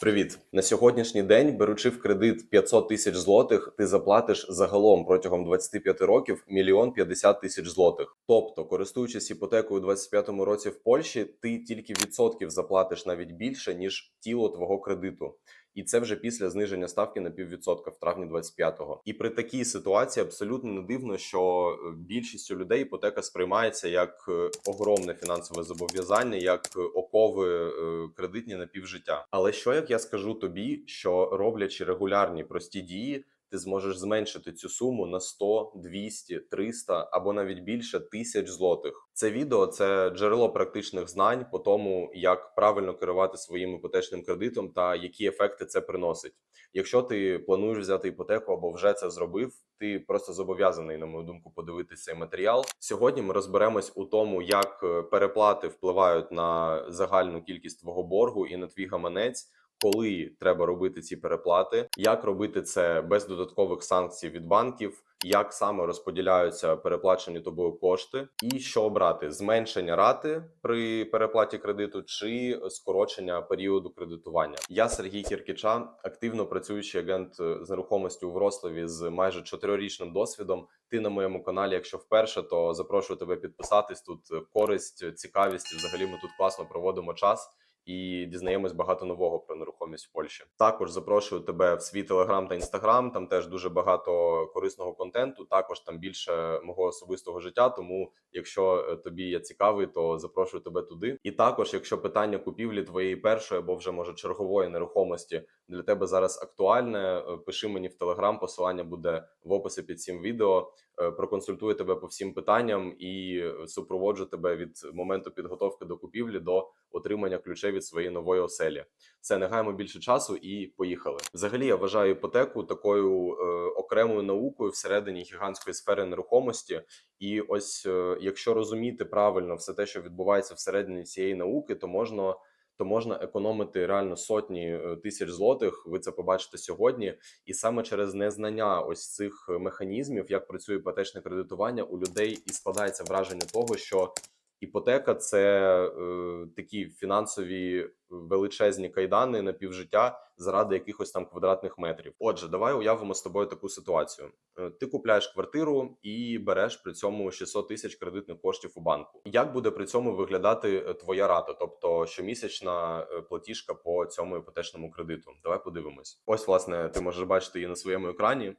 Привіт! На сьогоднішній день, беручи в кредит 500 тисяч злотих, ти заплатиш загалом протягом 25 років мільйон 50 тисяч злотих. Тобто, користуючись іпотекою у 25-му році в Польщі, ти тільки відсотків заплатиш навіть більше ніж тіло твого кредиту. І це вже після зниження ставки на піввідсотка в травні 25-го. І при такій ситуації абсолютно не дивно, що е, більшістю людей іпотека сприймається як е, огромне фінансове зобов'язання, як е, окови кредитні на півжиття. Але що як я скажу тобі, що роблячи регулярні прості дії, ти зможеш зменшити цю суму на 100, 200, 300 або навіть більше тисяч злотих. Це відео це джерело практичних знань по тому, як правильно керувати своїм іпотечним кредитом та які ефекти це приносить. Якщо ти плануєш взяти іпотеку або вже це зробив, ти просто зобов'язаний, на мою думку, подивитися цей матеріал. Сьогодні ми розберемось у тому, як е, переплати впливають на загальну кількість твого боргу і на твій гаманець. Коли треба робити ці переплати, як робити це без додаткових санкцій від банків, як саме розподіляються переплачені тобою кошти, і що обрати: зменшення рати при переплаті кредиту чи скорочення періоду кредитування. Я Сергій Кіркіча, активно працюючий агент е, з нерухомістю у Врославі з майже чотирирічним досвідом. Ти на моєму каналі, якщо вперше, то запрошую тебе підписатись. Тут е, користь, цікавість. Взагалі, ми тут класно проводимо час і дізнаємось багато нового про нерухомість в Польщі. Також запрошую тебе в свій телеграм та інстаграм. Там теж дуже багато корисного контенту. Також там більше мого особистого життя. Тому, якщо е, тобі я цікавий, то запрошую тебе туди. І також, якщо питання купівлі твоєї першої або вже може чергової нерухомості для тебе зараз актуальне, е, пиши мені в телеграм. Посилання буде в описі під цим відео. Е, Проконсультую тебе по всім питанням і супроводжу тебе від моменту підготовки до купівлі до отримання ключей від своєї нової оселі. Це не гаємо більше часу і поїхали. Взагалі я вважаю іпотеку такою е, окремою наукою всередині гігантської сфери нерухомості. І ось е, якщо розуміти правильно все те, що відбувається всередині цієї науки, то можна. То можна економити реально сотні е, тисяч злотих. Ви це побачите сьогодні, і саме через незнання ось цих механізмів, як працює іпотечне кредитування, у людей і складається враження того, що іпотека це е, такі фінансові величезні кайдани на півжиття заради якихось там квадратних метрів. Отже, давай уявимо з тобою таку ситуацію: Е, ти купляєш квартиру і береш при цьому 600 тисяч кредитних коштів у банку. Як буде при цьому виглядати е, твоя рата, тобто щомісячна е, платіжка по цьому іпотечному кредиту? Давай подивимось. Ось, власне, ти можеш бачити її на своєму екрані.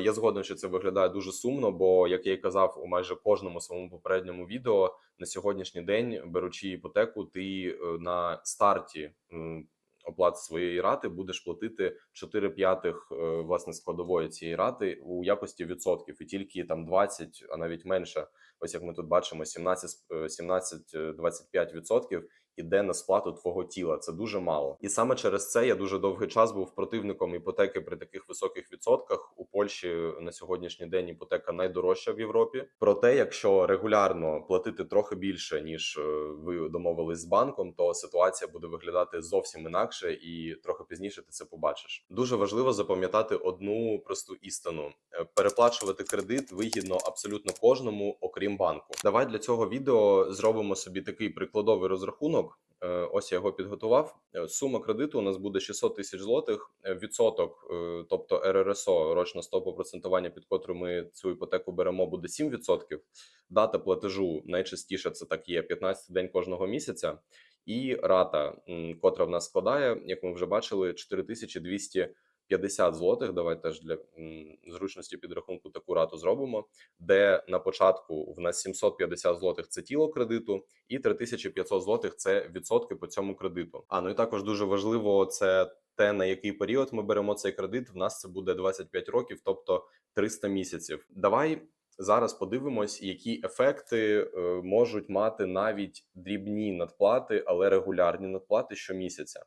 Я згоден, що це виглядає дуже сумно, бо як я і казав у майже кожному своєму попередньому відео, на сьогоднішній день, беручи іпотеку, ти на старті м, оплати своєї рати будеш платити 4 п'ятих е, власне складової цієї рати у якості відсотків, і тільки там 20, а навіть менше. Ось як ми тут бачимо, 17, е, 17-25 відсотків іде на сплату твого тіла. Це дуже мало. І саме через це я дуже довгий час був противником іпотеки при таких високих відсотках. У Польщі на сьогоднішній день іпотека найдорожча в Європі. Проте, якщо регулярно платити трохи більше ніж е, ви домовились з банком, то ситуація буде виглядати зовсім інакше, і трохи пізніше ти це побачиш. Дуже важливо запам'ятати одну просту істину: Е, переплачувати кредит вигідно абсолютно кожному, окрім банку. Давай для цього відео зробимо собі такий прикладовий розрахунок. Е, Ось я його підготував. Е, Сума кредиту у нас буде 600 тисяч злотих. Е, Відсоток, тобто РРСО, рочна стопа процентування, під котру ми цю іпотеку беремо, буде 7%. Дата платежу найчастіше це так є 15 день кожного місяця. І рата, котра в нас складає, як ми вже бачили, 4250 злотих. Давай теж для зручності підрахунку таку рату зробимо, де на початку в нас 750 злотих це тіло кредиту, і 3500 злотих це відсотки по цьому кредиту. А ну і також дуже важливо це те, на який період ми беремо цей кредит. В нас це буде 25 років, тобто 300 місяців. Давай зараз подивимось, які ефекти е, можуть мати навіть дрібні надплати, але регулярні надплати щомісяця.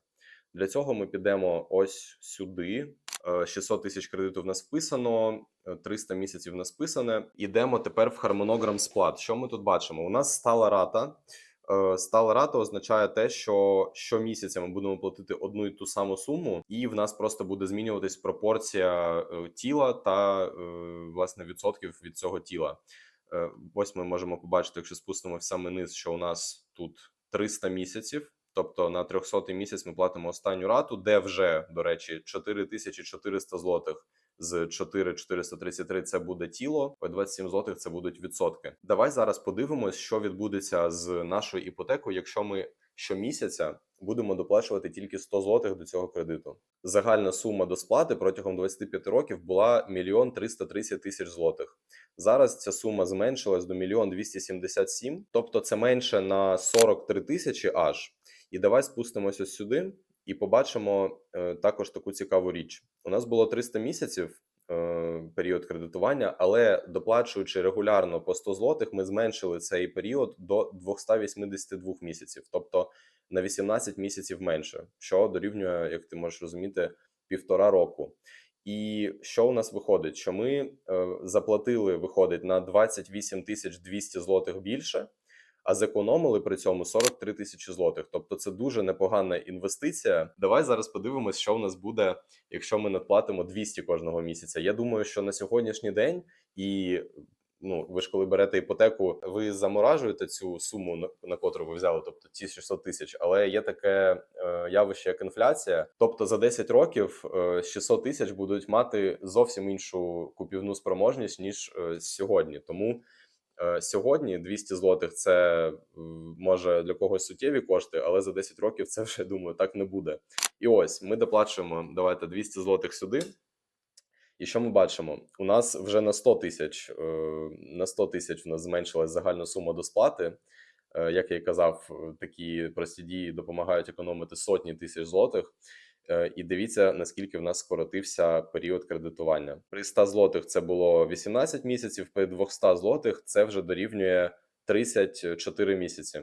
Для цього ми підемо ось сюди. Е, 600 тисяч кредиту в нас вписано, е, 300 місяців в нас. Ідемо тепер в хармонограм сплат. Що ми тут бачимо? У нас стала рата. Е, Стала рата означає те, що щомісяця ми будемо платити одну і ту саму суму, і в нас просто буде змінюватись пропорція е, тіла та е, власне відсотків від цього тіла. Е, Ось ми можемо побачити, якщо спустимо в самий низ, що у нас тут 300 місяців. Тобто на 300 місяць ми платимо останню рату, де вже, до речі, 4400 злотих з 4433 це буде тіло, по 27 злотих це будуть відсотки. Давай зараз подивимось, що відбудеться з нашою іпотекою, якщо ми щомісяця будемо доплачувати тільки 100 злотих до цього кредиту. Загальна сума до сплати протягом 25 років була мільйон 330 тисяч злотих. Зараз ця сума зменшилась до мільйон 277, тобто це менше на 43 тисячі аж. І давай спустимося сюди і побачимо е, також таку цікаву річ. У нас було 300 місяців е, період кредитування, але доплачуючи регулярно по 100 злотих, ми зменшили цей період до 282 місяців, тобто на 18 місяців менше, що дорівнює, як ти можеш розуміти, півтора року. І що у нас виходить? Що ми е, заплатили, виходить на 28 тисяч 200 злотих більше, а зекономили при цьому 43 тисячі злотих. Тобто це дуже непогана інвестиція. Давай зараз подивимось, що в нас буде, якщо ми надплатимо 200 кожного місяця. Я думаю, що на сьогоднішній день і. Ну, ви ж коли берете іпотеку, ви заморажуєте цю суму, на, котру ви взяли, тобто ці 600 тисяч. Але є таке е, явище, як інфляція. Тобто за 10 років е, 600 тисяч будуть мати зовсім іншу купівну спроможність ніж е, сьогодні. Тому Сьогодні 200 злотих це може для когось суттєві кошти, але за 10 років це вже думаю так не буде. І ось ми доплачуємо. Давайте 200 злотих сюди. І що ми бачимо? У нас вже на 100 тисяч е, на 100 тисяч у нас зменшилась загальна сума до сплати. Е, Як я і казав, е, такі прості дії допомагають економити сотні тисяч злотих. Е, І дивіться, наскільки в нас скоротився період кредитування. При 100 злотих це було 18 місяців, при 200 злотих це вже дорівнює 34 місяці.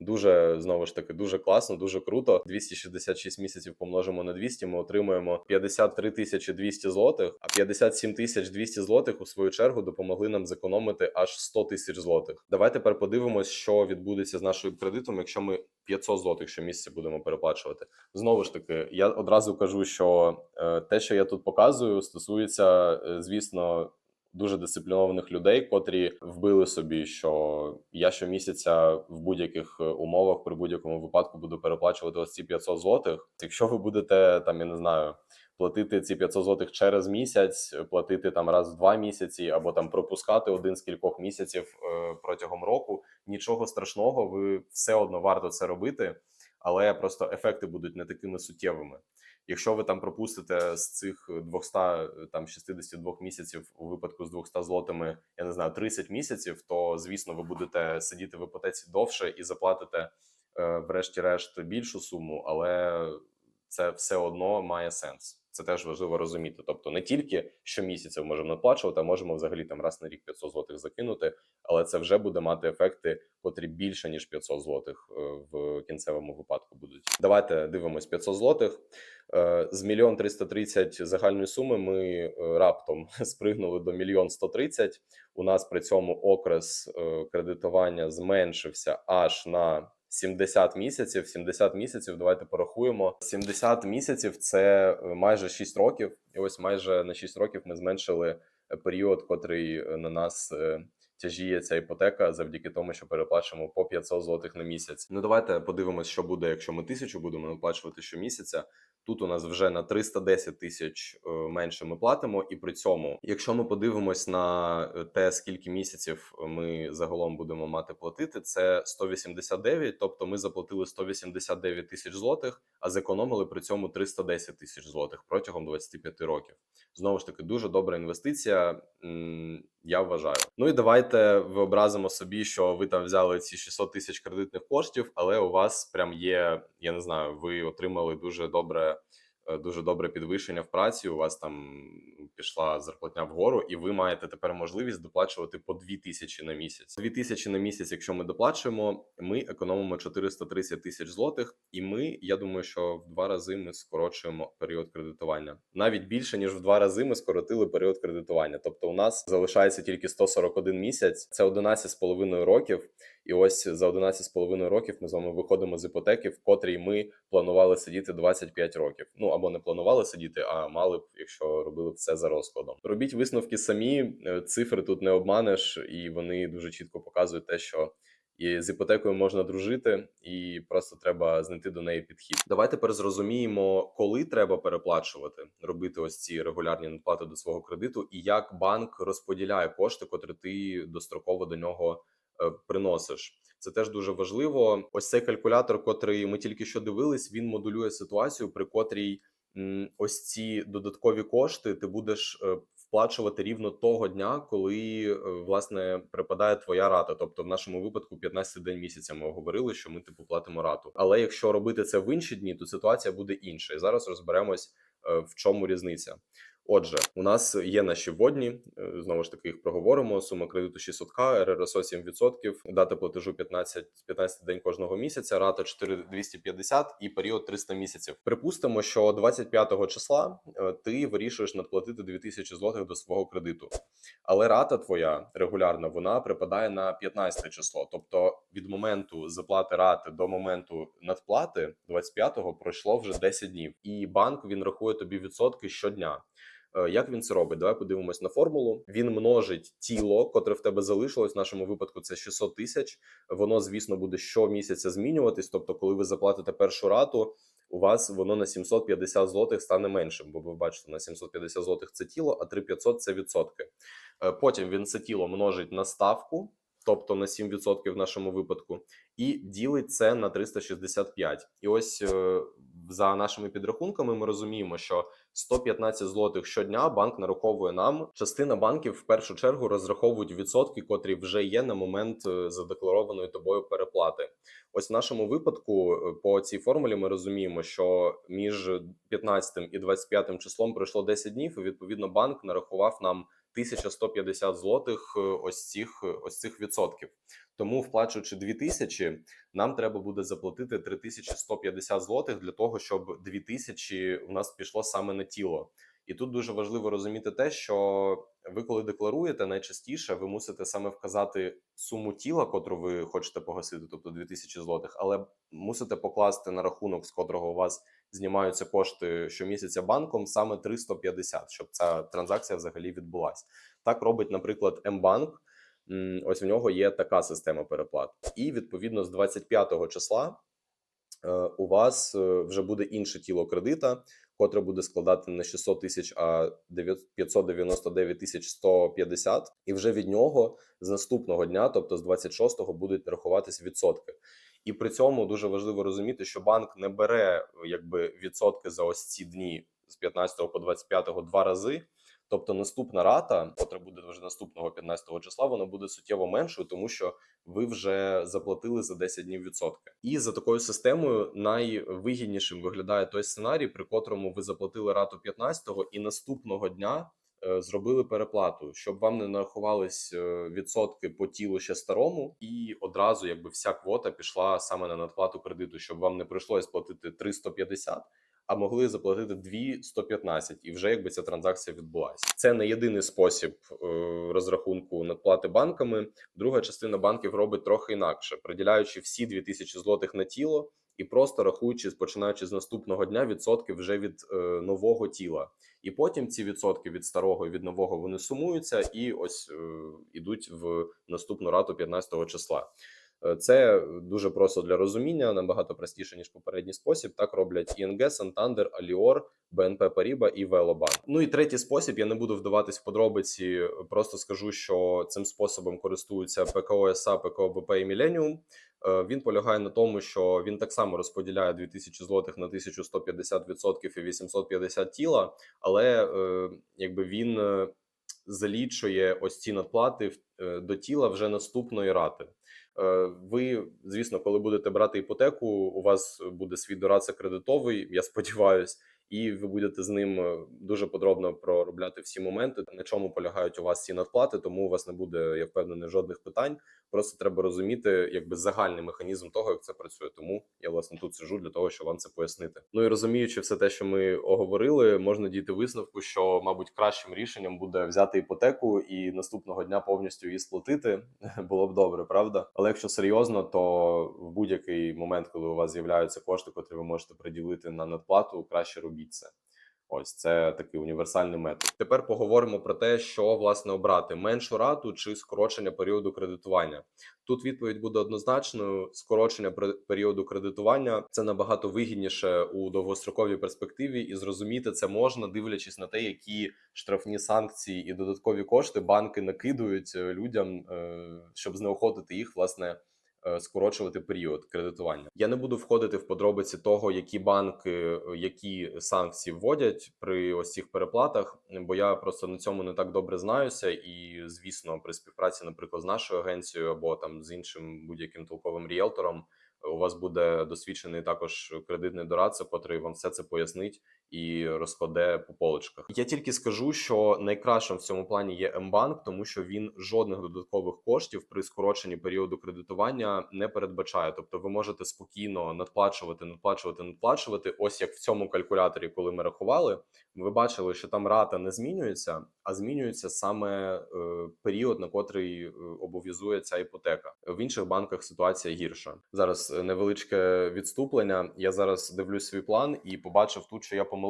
Дуже знову ж таки дуже класно, дуже круто. 266 місяців помножимо на 200, Ми отримуємо 53 тисячі 200 злотих, а 57 тисяч 200 злотих у свою чергу допомогли нам зекономити аж 100 тисяч злотих. Давай тепер подивимось, що відбудеться з нашим кредитом, якщо ми 500 злотих щомісяця будемо переплачувати. Знову ж таки, я одразу кажу, що е, те, що я тут показую, стосується, е, звісно. Дуже дисциплінованих людей, котрі вбили собі, що я щомісяця в будь-яких е, умовах при будь-якому випадку буду переплачувати ось ці 500 злотих. Якщо ви будете там, я не знаю, платити ці 500 злотих через місяць, платити там раз в два місяці, або там пропускати один з кількох місяців е, протягом року, нічого страшного, ви все одно варто це робити, але просто ефекти будуть не такими суттєвими. Якщо ви там пропустите з цих 200, там 62 місяців у випадку з 200 злотими, я не знаю, 30 місяців, то звісно ви будете сидіти в іпотеці довше і заплатите, е, врешті-решт, більшу суму, але це все одно має сенс. Це теж важливо розуміти. Тобто не тільки щомісяця можемо надплачувати, а можемо взагалі там раз на рік 500 злотих закинути, але це вже буде мати ефекти, котрі більше ніж 500 злотих е, в кінцевому випадку будуть. Давайте дивимось 500 злотих. Е, З мільйон 330 загальної суми ми е, раптом спригнули до мільйон 130. У нас при цьому окрес кредитування зменшився аж на 70 місяців. 70 місяців. Давайте порахуємо. 70 місяців це е, майже 6 років. І ось майже на 6 років ми зменшили е, період, котрий е, на нас. Тяжіє ця іпотека завдяки тому, що переплачуємо по 500 злотих на місяць. Ну давайте подивимось, що буде, якщо ми тисячу будемо наплачувати щомісяця. Тут у нас вже на 310 тисяч е, менше ми платимо, і при цьому, якщо ми подивимось на е, те, скільки місяців ми загалом будемо мати платити, це 189, тобто ми заплатили 189 тисяч злотих, а зекономили при цьому 310 тисяч злотих протягом 25 років. Знову ж таки, дуже добра інвестиція. Я вважаю. Ну і давайте виобразимо собі, що ви там взяли ці 600 тисяч кредитних коштів, але у вас прям є, я не знаю, ви отримали дуже добре, дуже добре підвищення в праці. У вас там пішла зарплатня вгору, і ви маєте тепер можливість доплачувати по 2 тисячі на місяць. 2 тисячі на місяць, якщо ми доплачуємо, ми економимо 430 тисяч злотих, і ми, я думаю, що в два рази ми скорочуємо період кредитування. Навіть більше ніж в два рази ми скоротили період кредитування. Тобто, у нас залишається тільки 141 місяць, це 11,5 років. І ось за 11,5 років ми з вами виходимо з іпотеки, в котрій ми планували сидіти 25 років. Ну або не планували сидіти, а мали б, якщо робили б це за розкладом. Робіть висновки самі. е, Цифри тут не обманеш, і вони дуже чітко показують те, що І з іпотекою можна дружити, і просто треба знайти до неї підхід. Давай тепер зрозуміємо, коли треба переплачувати, робити ось ці регулярні надплати до свого кредиту, і як банк розподіляє кошти, котрі ти достроково до нього приносиш. Це теж дуже важливо. Ось цей калькулятор, котрий ми тільки що дивились, він модулює ситуацію, при котрій ось ці додаткові кошти ти будеш е, вплачувати рівно того дня, коли е, власне припадає твоя рата. Тобто, в нашому випадку 15 день місяця ми говорили, що ми типу платимо рату. Але якщо робити це в інші дні, то ситуація буде інша. І зараз розберемось, е, в чому різниця. Отже, у нас є наші вводні, е, знову ж таки їх проговоримо. Сума кредиту 600к, РРСО 7%, дата платежу 15, 15 день кожного місяця, рата 4250 і період 300 місяців. Припустимо, що 25 числа е, ти вирішуєш надплатити 2000 злотих до свого кредиту, але рата твоя регулярна вона припадає на 15 число. Тобто від моменту заплати рати до моменту надплати 25-го пройшло вже 10 днів, і банк він рахує тобі відсотки щодня. Е, Як він це робить? Давай подивимось на формулу. Він множить тіло, котре в тебе залишилось. В нашому випадку це 600 тисяч. Воно, звісно, буде щомісяця змінюватись. Тобто, коли ви заплатите першу рату, у вас воно на 750 злотих стане меншим. Бо ви бачите, на 750 злотих це тіло, а 3500 – це відсотки. Е, Потім він це тіло множить на ставку. Тобто на 7% в нашому випадку, і ділить це на 365. І ось е, за нашими підрахунками ми розуміємо, що 115 злотих щодня банк нараховує нам. Частина банків в першу чергу розраховують відсотки, котрі вже є на момент е, задекларованої тобою переплати. Ось в нашому випадку е, по цій формулі ми розуміємо, що між 15 і 25 числом пройшло 10 днів. і Відповідно, банк нарахував нам 1150 злотих е, ось цих ось цих відсотків. Тому, вплачуючи 2000, нам треба буде заплатити 3150 злотих для того, щоб 2000 у нас пішло саме на тіло. І тут дуже важливо розуміти те, що ви, коли декларуєте, найчастіше ви мусите саме вказати суму тіла, котру ви хочете погасити, тобто 2000 злотих, але мусите покласти на рахунок, з котрого у вас знімаються кошти щомісяця банком, саме 350, щоб ця транзакція взагалі відбулася. Так робить, наприклад, Мбанк. Ось в нього є така система переплат, і відповідно з 25 числа е, у вас е, вже буде інше тіло кредита, котре буде складати не 600 тисяч, а 599 тисяч 150, і вже від нього з наступного дня, тобто з 26-го, будуть рахуватись відсотки. І при цьому дуже важливо розуміти, що банк не бере якби відсотки за ось ці дні з 15 по 25 два рази. Тобто наступна рата, котра буде вже наступного 15 числа, вона буде суттєво меншою, тому що ви вже заплатили за 10 днів відсотки. І за такою системою найвигіднішим виглядає той сценарій, при котрому ви заплатили рату 15-го і наступного дня е, зробили переплату, щоб вам не нарахувались е, відсотки по тілу ще старому, і одразу якби вся квота пішла саме на надплату кредиту, щоб вам не прийшлось платити 350, а могли заплатити 2,115, і вже якби ця транзакція відбулася. Це не єдиний спосіб е, розрахунку надплати банками. Друга частина банків робить трохи інакше, приділяючи всі 2000 злотих на тіло і просто рахуючи, починаючи з наступного дня, відсотки вже від е, нового тіла. І потім ці відсотки від старого і від нового вони сумуються і ось е, ідуть в наступну рату 15 числа. Це дуже просто для розуміння, набагато простіше ніж попередній спосіб. Так роблять ING, Santander, Alior, BNP Paribas і Velobank. Ну і третій спосіб. Я не буду вдаватись в подробиці. Просто скажу, що цим способом користуються ПКО СА, ПКО БП і Millennium. Е, Він полягає на тому, що він так само розподіляє 2000 злотих на 1150% і 850 тіла, але е, якби він е, залічує ось ці надплати до тіла вже наступної рати. Е, Ви, звісно, коли будете брати іпотеку, у вас буде свій дорадця кредитовий, я сподіваюся, і ви будете з ним е, дуже подробно проробляти всі моменти, на чому полягають у вас ці надплати. Тому у вас не буде, я впевнений, жодних питань. Просто треба розуміти, якби загальний механізм того, як це працює. Тому я власне тут сижу для того, щоб вам це пояснити. Ну і розуміючи все те, що ми оговорили, можна дійти висновку, що мабуть кращим рішенням буде взяти іпотеку і наступного дня повністю її сплатити. Було б добре, правда? Але якщо серйозно, то в будь-який момент, коли у вас з'являються кошти, котрі ви можете приділити на надплату, краще робіть це. Ось це такий універсальний метод. Тепер поговоримо про те, що власне обрати: меншу рату чи скорочення періоду кредитування. Тут відповідь буде однозначною: скорочення пер- періоду кредитування це набагато вигідніше у довгостроковій перспективі, і зрозуміти це можна, дивлячись на те, які штрафні санкції і додаткові кошти банки накидують е, людям, е, щоб знеохотити їх власне. Е, Скорочувати період кредитування. Я не буду входити в подробиці того, які банки е, які санкції вводять при ось цих переплатах, бо я просто на цьому не так добре знаюся. І звісно, при співпраці, наприклад, з нашою агенцією або там з іншим будь-яким толковим ріелтором, у вас буде досвідчений також кредитний дорадця, котрий вам все це пояснить і розкладе по полочках. Я тільки скажу, що найкращим в цьому плані є Мбанк, тому що він жодних додаткових коштів при скороченні періоду кредитування не передбачає. Тобто, ви можете спокійно надплачувати, надплачувати, надплачувати. Ось як в цьому калькуляторі, коли ми рахували, ви бачили, що там рата не змінюється, а змінюється саме е, період, на котрий е, обов'язує ця іпотека. В інших банках ситуація гірша. Зараз е, невеличке відступлення. Я зараз дивлюсь свій план і побачив тут, що я помилився,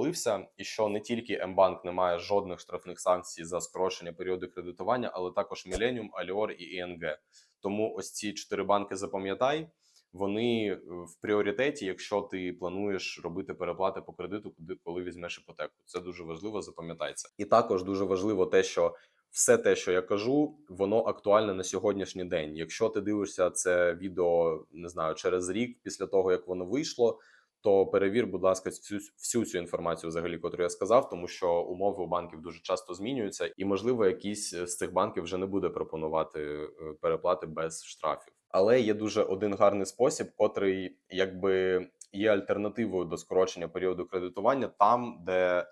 і що не тільки Мбанк не має жодних штрафних санкцій за скорочення періоду кредитування, але також Millennium, Аліор і ІНГ. Тому ось ці чотири банки запам'ятай. Вони е, в пріоритеті, якщо ти плануєш робити переплати по кредиту, куди коли візьмеш іпотеку. Це дуже важливо, запам'ятай це. І також дуже важливо те, що все те, що я кажу, воно актуальне на сьогоднішній день. Якщо ти дивишся це відео, не знаю, через рік після того як воно вийшло. То перевір, будь ласка, всю, всю цю інформацію, взагалі, яку я сказав, тому що умови у банків дуже часто змінюються, і можливо, якийсь з цих банків вже не буде пропонувати е, переплати без штрафів. Але є дуже один гарний спосіб, котрий якби є альтернативою до скорочення періоду кредитування, там, де,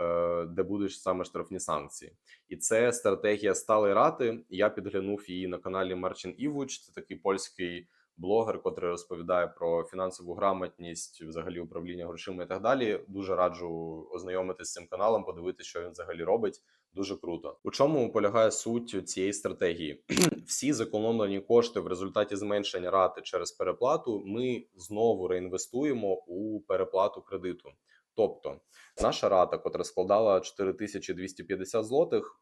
е, де будуть саме штрафні санкції, і це стратегія сталої рати. Я підглянув її на каналі Марчин Івуч. Це такий польський блогер, котрий розповідає про фінансову грамотність, взагалі управління грошима і так далі. Дуже раджу ознайомитися з цим каналом, подивитися, що він взагалі робить. Дуже круто. У чому полягає суть цієї стратегії? Всі зекономлені кошти в результаті зменшення рати через переплату. Ми знову реінвестуємо у переплату кредиту. Тобто, наша рата, котра складала 4250 злотих,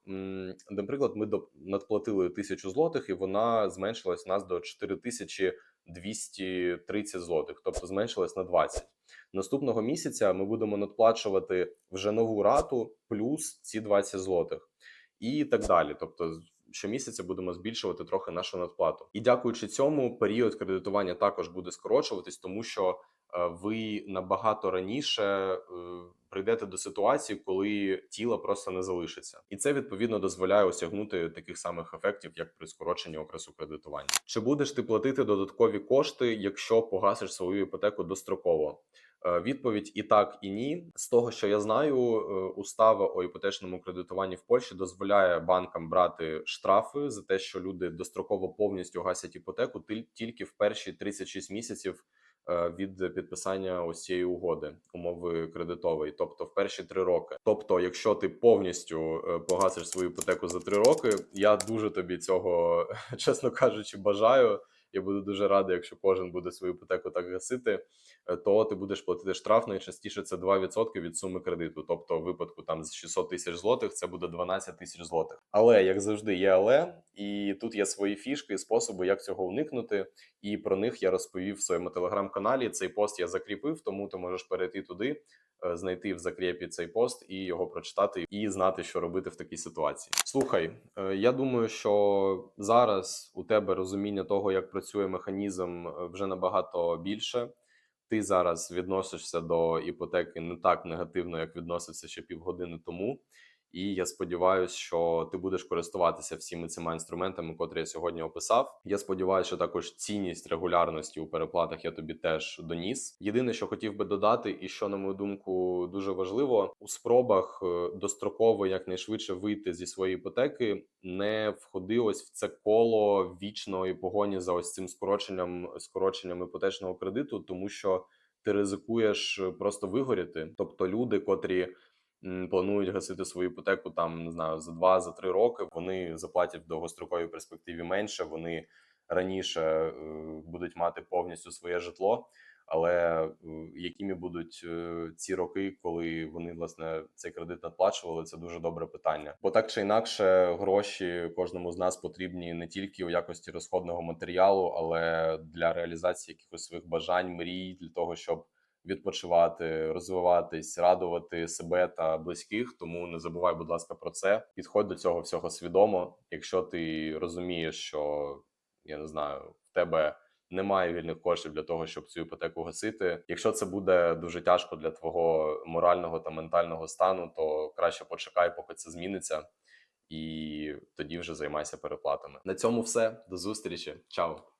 наприклад, ми надплатили 1000 злотих, і вона зменшилась у нас до 4230 злотих, тобто зменшилась на 20. Наступного місяця ми будемо надплачувати вже нову рату плюс ці 20 злотих, і так далі. Тобто, щомісяця будемо збільшувати трохи нашу надплату. І дякуючи цьому, період кредитування також буде скорочуватись, тому що ви набагато раніше е, прийдете до ситуації, коли тіла просто не залишиться, і це відповідно дозволяє осягнути таких самих ефектів, як при скороченні окресу кредитування. Чи будеш ти платити додаткові кошти, якщо погасиш свою іпотеку достроково? Е, Відповідь і так, і ні. З того, що я знаю, е, устава у іпотечному кредитуванні в Польщі дозволяє банкам брати штрафи за те, що люди достроково повністю гасять іпотеку тільки в перші 36 місяців е, від підписання ось цієї угоди умови кредитової, тобто в перші три роки. Тобто, якщо ти повністю е, погасиш свою іпотеку за три роки, я дуже тобі цього, чесно кажучи, бажаю. Я буду дуже радий, якщо кожен буде свою іпотеку так гасити, е, то ти будеш платити штраф. Найчастіше це 2% від суми кредиту. Тобто, в випадку там з 600 тисяч злотих це буде 12 тисяч злотих. Але як завжди, є але, і тут є свої фішки, способи, як цього уникнути. І про них я розповів в своєму телеграм-каналі. Цей пост я закріпив, тому ти можеш перейти туди, е, знайти в закріпі цей пост і його прочитати, і знати, що робити в такій ситуації. Слухай, е, я думаю, що зараз у тебе розуміння того, як працює механізм, е, вже набагато більше. Ти зараз відносишся до іпотеки не так негативно, як відносився ще півгодини тому. І я сподіваюся, що ти будеш користуватися всіми цими інструментами, котрі я сьогодні описав. Я сподіваюся, що також цінність регулярності у переплатах я тобі теж доніс. Єдине, що хотів би додати, і що на мою думку дуже важливо, у спробах е, достроково якнайшвидше вийти зі своєї іпотеки, не входи ось в це коло вічної погоні за ось цим скороченням скороченням іпотечного кредиту, тому що ти ризикуєш просто вигоріти. Тобто люди, котрі планують гасити свою іпотеку там не знаю за 2 три роки. Вони заплатять в довгостроковій перспективі менше. Вони раніше е, будуть мати повністю своє житло. Але е, якими будуть е, ці роки, коли вони власне цей кредит надплачували, це дуже добре питання. Бо так чи інакше, гроші кожному з нас потрібні не тільки у якості розходного матеріалу, але для реалізації якихось своїх бажань, мрій, для того, щоб відпочивати, розвиватись, радувати себе та близьких. Тому не забувай, будь ласка, про це. Підходь до цього всього свідомо. Якщо ти розумієш, що я не знаю, в тебе немає вільних коштів для того, щоб цю іпотеку гасити. Якщо це буде дуже тяжко для твого морального та ментального стану, то краще почекай, поки це зміниться, і тоді вже займайся переплатами. На цьому все. До зустрічі. Чао.